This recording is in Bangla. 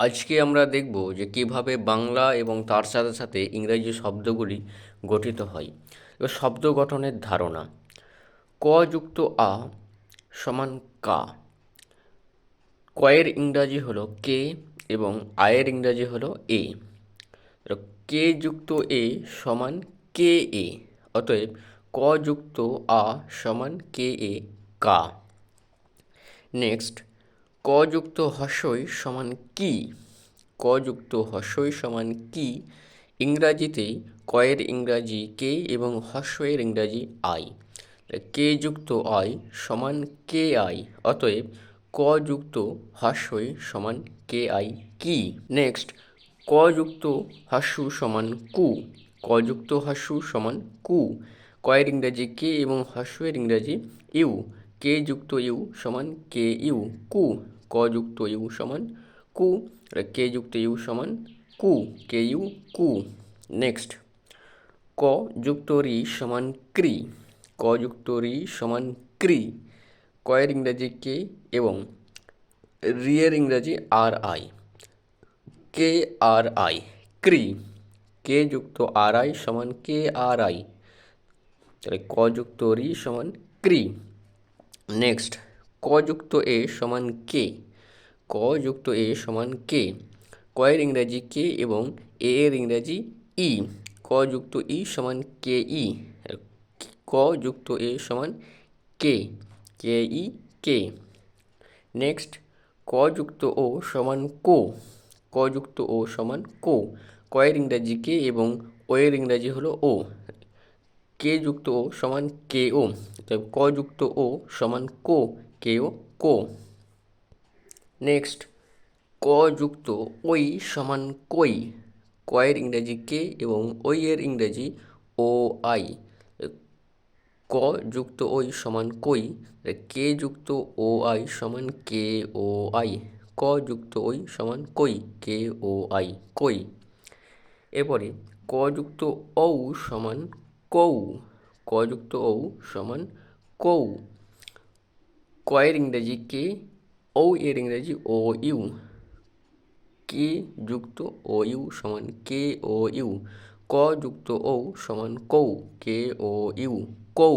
আজকে আমরা দেখব যে কীভাবে বাংলা এবং তার সাথে সাথে ইংরেজি শব্দগুলি গঠিত হয়। এবার শব্দ গঠনের ধারণা। ক যুক্ত আ সমান কা। কয়ের ইংরাজি হলো কে এবং আয়ের ইংরাজি হলো এ। কে যুক্ত এ সমান কে এ, অতএব ক যুক্ত আ সমান কে এ কা। নেক্সট ক যুক্ত হস্যই সমান কি? ক যুক্ত হস্যই সমান কি? ইংরাজিতে কয়ের ইংরাজি কে এবং হস্যের ইংরাজি আই। কে যুক্ত আই সমান কে আই? অতএব ক যুক্ত হস্যই সমান কে আই কি? নেক্সট ক যুক্ত হাস্যু সমান কু। ক যুক্ত হাস্যু সমান কু। কয়ের ইংরাজি কে এবং হস্যের ইংরাজি ইউ। কে যুক্ত ইউ সমান কে ইউ। কু। ক যুক্ত ইউ সমান কু কে যুক্ত ইউ সমান কু কে ইউ কু। নেক্সট ক যুক্ত রি সমান ক্রি ক যুক্ত রি সমান ক্রি। কয়ের ইংরাজি কে এবং রিয়ের ইংরাজি আর আই কে আর আই ক্রি। কে যুক্ত আর আই সমান কে আর আই তাহলে ক যুক্ত রি সমান ক্রি। নেক্সট ক যুক্ত এ সমান কে? ক যুক্ত এ সমান কে? কয়ের ইংরাজি কে এবং এ এর ইংরাজি ই? ক যুক্ত ই সমান কে ই? ক যুক্ত এ সমান কে? কে ই কে? নেক্সট, ক যুক্ত ও সমান কো? ক যুক্ত ও সমান কো? কয়ের ইংরাজি কে এবং ও এর ইংরাজি হলো ও? কে যুক্ত ও সমান কে ও? ক যুক্ত ও সমান কো কে ও কো। নেক্সট ক যুক্ত ওই সমান কই? কয়ের ইংরেজি কে এবং ওই এর ইংরেজি ও আই। ক যুক্ত ওই সমান কই? কে যুক্ত ও আই সমান কে ও আই? ক যুক্ত ওই সমান কই? কে ও আই? কই। এরপরে ক যুক্ত ঔ সমান কৌ? ক যুক্ত ঔ সমান কৌ। কয়ের ইংরেজি কে ও এর ইংরেজি ও ইউ কে যুক্ত ও ইউ সমান কে ও ইউ ক যুক্ত ও সমান কৌ কে ও ইউ কৌ